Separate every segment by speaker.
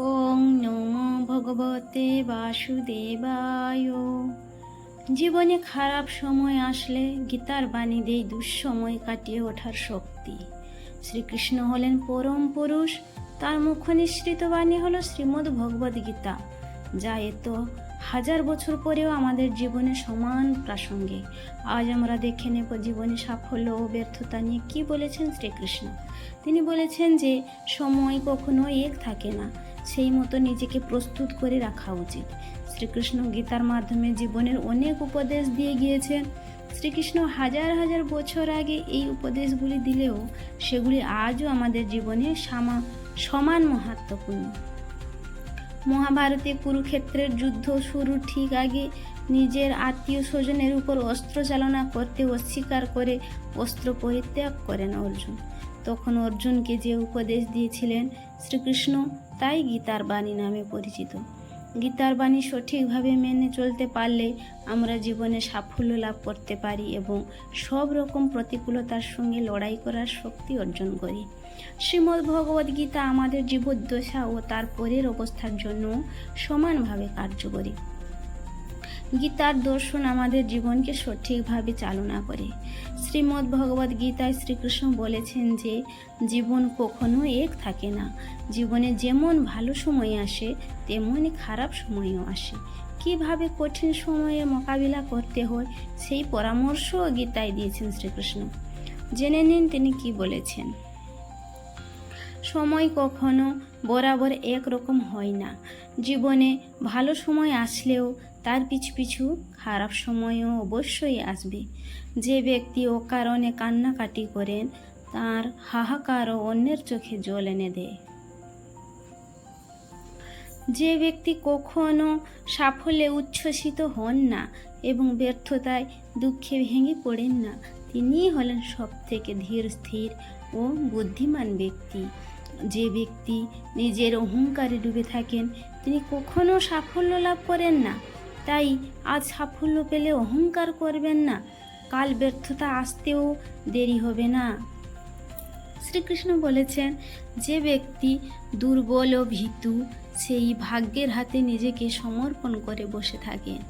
Speaker 1: ওং নমো ভগবতে বাসুদেবায়। জীবনে খারাপ সময় আসলে গীতার বাণী দেই দুঃসময় কাটিয়ে ওঠার শক্তি। শ্রীকৃষ্ণ হলেন পরম পুরুষ, তার মুখ নিঃসৃত বাণী হল শ্রীমদ্ ভগবদ গীতা, যা এত হাজার বছর পরেও আমাদের জীবনে সমান প্রাসঙ্গিক। আজ আমরা দেখে নেব জীবনে সাফল্য ও ব্যর্থতা নিয়ে কি বলেছেন শ্রীকৃষ্ণ। তিনি বলেছেন যে, সময় কখনো এক থাকে না। সেই মতো নিজেকে প্রস্তুত করে রাখা উচিত। শ্রীকৃষ্ণ গীতার মাধ্যমে জীবনের অনেক উপদেশ দিয়ে গিয়েছেন। শ্রীকৃষ্ণ হাজার হাজার বছর আগে এই উপদেশগুলি দিলেও সেগুলি আজও আমাদের জীবনে সামা, সমান মহত্বপূর্ণ মহাভারতে কুরুক্ষেত্রের যুদ্ধ শুরুর ঠিক আগে নিজের আত্মীয় স্বজনের উপর অস্ত্র চালনা করতে অস্বীকার করে অস্ত্র পরিত্যাগ করেন অর্জুন। তখন অর্জুনকে যে উপদেশ দিয়েছিলেন শ্রীকৃষ্ণ, তাই গীতার বাণী নামে পরিচিত। গীতার বাণী সঠিকভাবে মেনে চলতে পারলে আমরা জীবনে সাফল্য লাভ করতে পারি এবং সব রকম প্রতিকূলতার সঙ্গে লড়াই করার শক্তি অর্জন করি। শ্রীমদ্ ভগবদ গীতা আমাদের জীবদ্দশা ও তার পরের অবস্থার জন্য সমানভাবে কার্যকরী। গীতার দর্শন আমাদের জীবনকে সঠিকভাবে চালনা করে। শ্রীমদ্ ভগবদ গীতায় শ্রীকৃষ্ণ বলেছেন যে, জীবন কখনো এক থাকে না। জীবনে যেমন ভালো সময় আসে, তেমনই খারাপ সময়ও আসে। কীভাবে কঠিন সময়ে মোকাবিলা করতে হয়, সেই পরামর্শও গীতায় দিয়েছেন শ্রীকৃষ্ণ। জেনে নিন তিনি কি বলেছেন। সময় কখনো বরাবর একরকম হয় না। জীবনে ভালো সময় আসলেও তার পিছু পিছু খারাপ সময়ও অবশ্যই আসবে। যে ব্যক্তি অকারণে কান্নাকাটি করেন, তার হাহাকারও অন্যের চোখে জল এনে দেয়। যে ব্যক্তি কখনো সাফল্যে উচ্ছ্বসিত হন না এবং ব্যর্থতায় দুঃখে ভেঙে পড়েন না, তিনিই হলেন সব থেকে ধীর, স্থির ও বুদ্ধিমান ব্যক্তি। যে ব্যক্তি নিজের অহংকারে ডুবে থাকেন, তিনি কখনো সাফল্য লাভ করেন না। তাই আজ সাফল্য পেলে অহংকার করবেন না। কাল ব্যর্থতা আসতেও দেরি হবে না। শ্রীকৃষ্ণ বলেছেন, যে ব্যক্তি দুর্বল ও ভীতু, সেই ভাগ্যের হাতে নিজেকে সমর্পণ করে বসে থাকেন।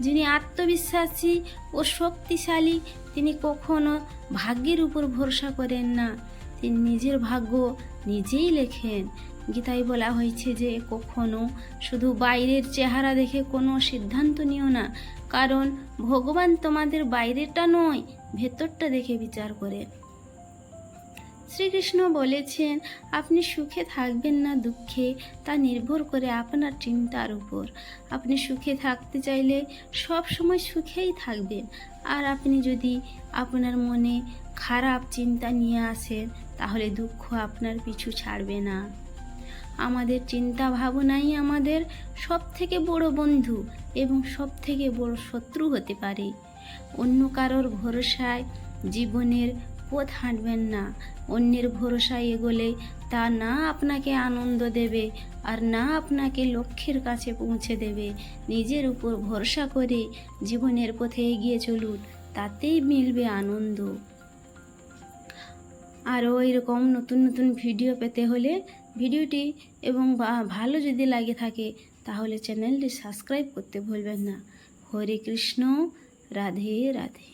Speaker 1: যিনি আত্মবিশ্বাসী ও শক্তিশালী, তিনি কখনো ভাগ্যের উপর ভরসা করেন না। তিনি নিজের ভাগ্য নিজেই লেখেন। গীতায় বলা হয়েছে যে, কখনো শুধু বাইরের চেহারা দেখে কোনো সিদ্ধান্ত নিও না, কারণ ভগবান তোমাদের বাইরেটা নয়, ভেতরটা দেখে বিচার করে। শ্রীকৃষ্ণ বলেছেন, আপনি সুখে থাকবেন না দুঃখে, তা নির্ভর করে আপনার চিন্তার উপর। আপনি সুখে থাকতে চাইলে সব সময় সুখেই থাকবেন। আর আপনি যদি আপনার মনে খারাপ চিন্তা নিয়ে আসেন তাহলে দুঃখ আপনার পিছু ছাড়বে না। আমাদের চিন্তা ভাবনাই আমাদের সব থেকে বড় বন্ধু এবং সব থেকে বড় শত্রু হতে পারে। অন্য কারোর ভরসায় জীবনের পথ হাঁটবেন না। অন্যের ভরসায় এগোলে তা না আপনাকে আনন্দ দেবে আর না আপনাকে লক্ষ্যের কাছে পৌঁছে দেবে। নিজের উপর ভরসা করে জীবনের পথে এগিয়ে চলুন, তাতেই মিলবে আনন্দ। আরও এরকম নতুন নতুন ভিডিও পেতে হলে ভিডিওটি এবং ভালো যদি লাগে থাকে, তাহলে চ্যানেলটি সাবস্ক্রাইব করতে ভুলবেন না। হরে কৃষ্ণ, রাধে রাধে।